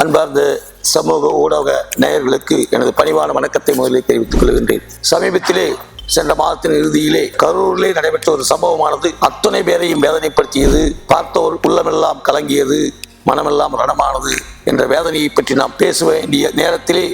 அன்பார்ந்த சமூக ஊடக நேயர்களுக்கு எனது பணிவான வணக்கத்தை முதலில் தெரிவித்துக் கொள்கின்றேன். சமீபத்திலே சென்ற மாதத்தின் இறுதியிலே கரூரிலே நடைபெற்ற ஒரு சம்பவமானது அத்துணை பேரையும் வேதனைப்படுத்தியது பார்த்தோர் உள்ளமெல்லாம் கலங்கியது மனமெல்லாம் ரணமானது என்ற வேதனையை பற்றி நாம் பேச வேண்டிய நேரத்திலே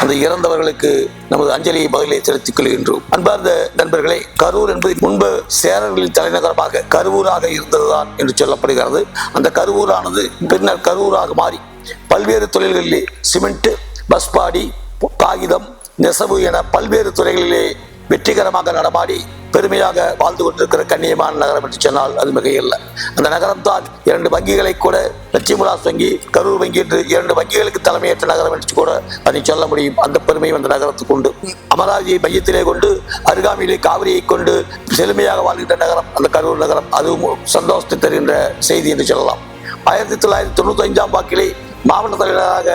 அந்த இறந்தவர்களுக்கு நமது அஞ்சலியை பதிலை செலுத்திக் கொள்கின்றோம். அன்பார்ந்த நண்பர்களே கரூர் என்பது முன்பு சேரர்களின் தலைநகரமாக கருவூராக இருந்ததுதான் என்று சொல்லப்படுகிறது. அந்த கருவூரானது பின்னர் கரூராக மாறி பல்வேறு தொழில்களிலே சிமெண்ட் பஸ் பாடி காகிதம் நெசவு என பல்வேறு துறைகளிலே வெற்றிகரமாக நடமாடி பெருமையாக வாழ்ந்து கொண்டிருக்கிற கண்ணியமான நகரம் என்று சொன்னால் அது மிகையில்லை. அந்த நகரம் தான் இரண்டு வங்கிகளை கூட லட்சுமிலாஸ் வங்கி கரூர் வங்கி என்று இரண்டு வங்கிகளுக்கு தலைமையேற்ற நகரம் என்று கூட அதை சொல்ல முடியும். அந்த பெருமையும் அந்த நகரத்துக்கு உண்டு. அமராவதியை மையத்திலே கொண்டு அருகாமையிலே காவிரியை கொண்டு செழுமையாக வாழ்கின்ற நகரம் அந்த கரூர் நகரம். அதுவும் சந்தோஷத்தை தருகின்ற செய்தி என்று சொல்லலாம். ஆயிரத்தி தொள்ளாயிரத்தி தொண்ணூத்தி ஐந்தாம் வாக்கிலே மாவட்ட தலைவராக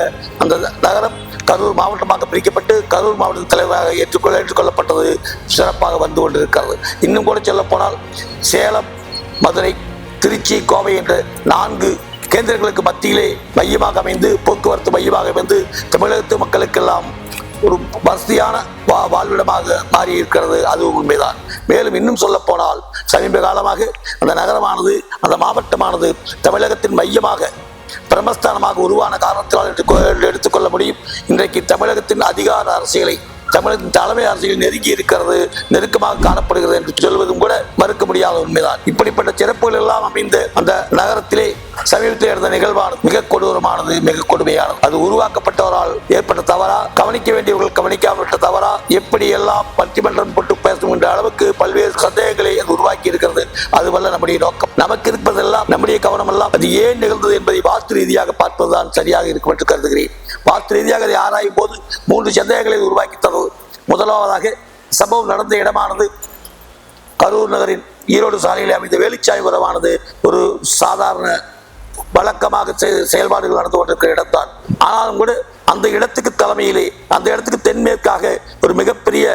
அந்த நகரம் கரூர் மாவட்டமாக பிரிக்கப்பட்டு கரூர் மாவட்ட தலைவராக ஏற்றுக்கொள்ள ஏற்றுக்கொள்ளப்பட்டது சிறப்பாக வந்து கொண்டிருக்கிறது. இன்னும் கூட சொல்லப்போனால் சேலம் மதுரை திருச்சி கோவை என்ற நான்கு கேந்திரங்களுக்கு மத்தியிலே மையமாக அமைந்து போக்குவரத்து மையமாக அமைந்து தமிழகத்து மக்களுக்கெல்லாம் ஒரு வசதியான வா வாழ்விடமாக மாறி இருக்கிறது அதுவும் உண்மைதான். மேலும் இன்னும் சொல்ல போனால் சமீப காலமாக அந்த நகரமானது அந்த மாவட்டமானது தமிழகத்தின் மையமாக பிரமஸ்தானமாக உருவான காரணத்தினால் எடுத்துக்கொள்ள முடியும். இன்றைக்கு தமிழகத்தின் அதிகார அரசியலை தமிழகத்தின் தலைமை அரசியல் நெருங்கி இருக்கிறது நெருக்கமாக காணப்படுகிறது என்று சொல்வதும் கூட மறுக்க முடியாத உண்மைதான். இப்படிப்பட்ட சிறப்புகள் எல்லாம் அமைந்த அந்த நகரத்திலே சமீபத்தில் நடந்த நிகழ்வானது மிக கொடூரமானது மிக கொடுமையானது. அது உருவாக்கப்பட்டவரால் ஏற்பட்ட தவறா கவனிக்க வேண்டியவர்கள் கவனிக்காமல் தவறா எப்படி எல்லாம் பட்டிமன்றம் போட்டு பேசுகின்ற அளவுக்கு பல்வேறு சந்தேகங்களை அது உருவாக்கி இருக்கிறது. அதுவல்ல நம்முடைய நோக்கம். நமக்கு இருப்பதெல்லாம் நம்முடைய கவனம் எல்லாம் அது ஏன் நிகழ்ந்தது என்பதை வாஸ்து ரீதியாக பார்ப்பதுதான் சரியாக இருக்கும் என்று கருதுகிறேன். வாஸ்து ரீதியாக அதை ஆராயும் போது மூன்று சந்தேகங்களை உருவாக்கி தந்தது முதலாவதாக சம்பவம் நடந்த இடமானது கரூர் நகரின் ஈரோடு சாலையில் அமைந்த வேலுச்சாய்புரமானது ஒரு சாதாரண வழக்கமாக செ- செயல்பாடுகள் நடந்து கொண்டிருக்கிற இடம்தான். ஆனாலும் கூட அந்த இடத்துக்கு தலைமையிலே அந்த இடத்துக்கு தென்மேற்காக ஒரு மிகப்பெரிய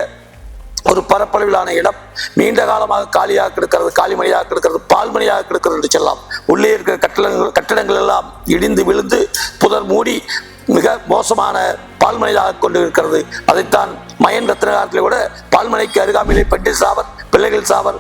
ஒரு பரப்பளவிலான இடம். நீண்ட காலமாக காலியாக கிடக்கிறது காலிமணியாக கிடக்கிறது பால்மணியாக கிடக்கிறது என்று சொல்லலாம். உள்ளே இருக்கிற கட்டடங்கள் கட்டடங்கள் எல்லாம் இடிந்து விழுந்து புதர் மூடி மிக மோசமான பால்மனையாக கொண்டு இருக்கிறது அதைத்தான் மயன் ரத்னகாரத்தில் கூட பால்மனைக்கு அருகாமையிலே பட்டு சாவர் பிள்ளைகள் சாவர்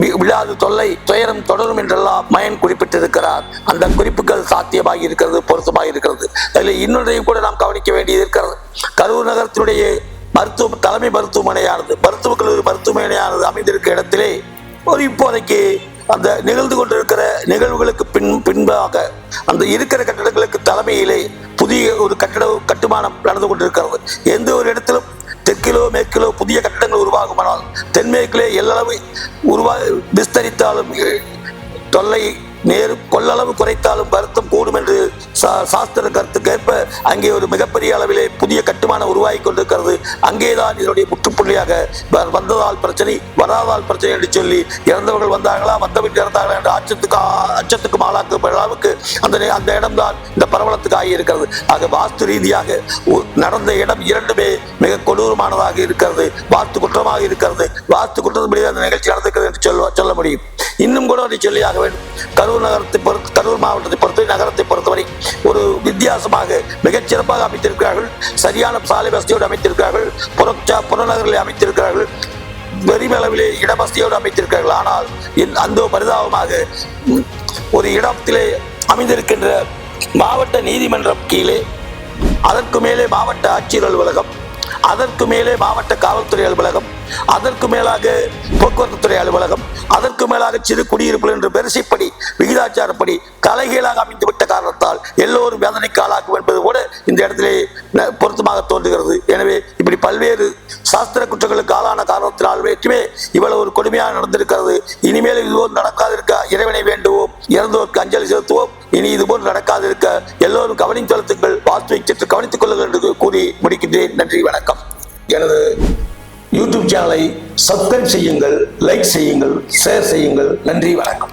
வி- விழாது தொல்லை துயரம் தொடரும் என்றெல்லாம் மயன் குறிப்பிட்டிருக்கிறார். அந்த குறிப்புகள் சாத்தியமாகி இருக்கிறது பொருத்தமாக இருக்கிறது. அதில் இன்னொன்றையும் கூட நாம் கவனிக்க வேண்டியது இருக்கிறது. கரூர் நகரத்தினுடைய மருத்துவ தலைமை மருத்துவமனையானது மருத்துவக் கல்லூரி மருத்துவமனையானது அமைந்திருக்கிற இடத்திலே ஒரு இப்போதைக்கு அந்த நிகழ்ந்து கொண்டிருக்கிற நிகழ்வுகளுக்கு பின் பின்பாக அந்த இருக்கிற கட்டடங்களுக்கு தலைமையிலே புதிய ஒரு கட்டட கட்டுமானம் நடந்து கொண்டிருக்கிறது. எந்த ஒரு இடத்திலும் தெற்கிலோ மேற்கிலோ புதிய கட்டடங்கள் உருவாகுமானால் தென்மேற்கிலே எல்லளவு உருவா விஸ்தரித்தாலும் தொல்லை நேரு கொள்ளளவு குறைத்தாலும் வருத்தம் கூடும் என்று சா- சாஸ்திர கருத்து அங்கே ஒரு மிகப்பெரிய அளவிலே புதிய கட்டுமானம் உருவாகி கொண்டிருக்கிறது. அங்கேதான் இதனுடைய முற்றுப்புள்ளியாக வந்ததால் பிரச்சனை வராதால் பிரச்சனை என்று சொல்லி இறந்தவர்கள் வந்தார்களா வந்தவர்கள் இறந்தார்களா என்ற அச்சத்துக்கு அச்சத்துக்கு ஆளாக்கும் அளவுக்கு அந்த அந்த இடம்தான் இந்த பரவலத்துக்கு ஆகி இருக்கிறது. ஆக வாஸ்து ரீதியாக நடந்த இடம் இரண்டுமே மிக கொடூரமானதாக இருக்கிறது வாஸ்து குற்றமாக இருக்கிறது. வாஸ்து குற்றத்தின்படி அந்த நிகழ்ச்சி நடந்திருக்கிறது என்று சொல்ல சொல்ல முடியும். இன்னும் கூட அதை சொல்லியாக வேண்டும். கரூர் நகரத்தை பொறுத்து கரூர் மாவட்டத்தை பொறுத்தவரை நகரத்தை பொறுத்தவரை ஒரு வித்தியாசமாக மிகச் சிறப்பாக அமைத்திருக்கிறார்கள். சரியான சாலை வசதியோடு அமைத்திருக்கிறார்கள். புறச்சா புறநகரில் அமைத்திருக்கிறார்கள். பெருமளவிலே இடவசதியோடு அமைத்திருக்கிறார்கள். ஆனால் இன்- அந்த பரிதாபமாக ஒரு இடத்திலே அமைந்திருக்கின்ற மாவட்ட நீதிமன்றம் கீழே அதற்கு மேலே மாவட்ட ஆட்சியர் அலுவலகம் அதற்கு மேலே மாவட்ட காவல்துறை அலுவலகம் அதற்கு மேலாக போக்குவரத்து துறை அலுவலகம் அதற்கு மேலாக சிறு குடியிருப்புகள் என்று வரிசைப்படி விகிதாச்சாரப்படி தலைகீழாக அமைந்துவிட்ட காரணத்தால் எல்லோரும் வேதனைக்கு ஆளாக்கும் என்பது கூட இந்த இடத்திலே பொருத்தமாக தோன்றுகிறது. எனவே இப்படி பல்வேறு சாஸ்திர குற்றங்களுக்கு ஆளான காரணத்தினால் வேற்றுமே இவ்வளவு ஒரு கொடுமையாக நடந்திருக்கிறது. இனிமேல் இதுபோல் நடக்காதிருக்க இறைவனை வேண்டுவோம் இறந்தோருக்கு அஞ்சலி செலுத்துவோம் இனி இதுபோல் நடக்காதிருக்க எல்லோரும் கவனித்து செலுத்துங்கள் வாஸ்துவை சற்று கவனித்துக் கொள்ளுங்கள் என்று கூறி முடிக்கின்றேன். நன்றி வணக்கம். எனது யூடியூப் சேனலை சப்ஸ்கிரைப் செய்யுங்கள் லைக் செய்யுங்கள் ஷேர் செய்யுங்கள். நன்றி வணக்கம்.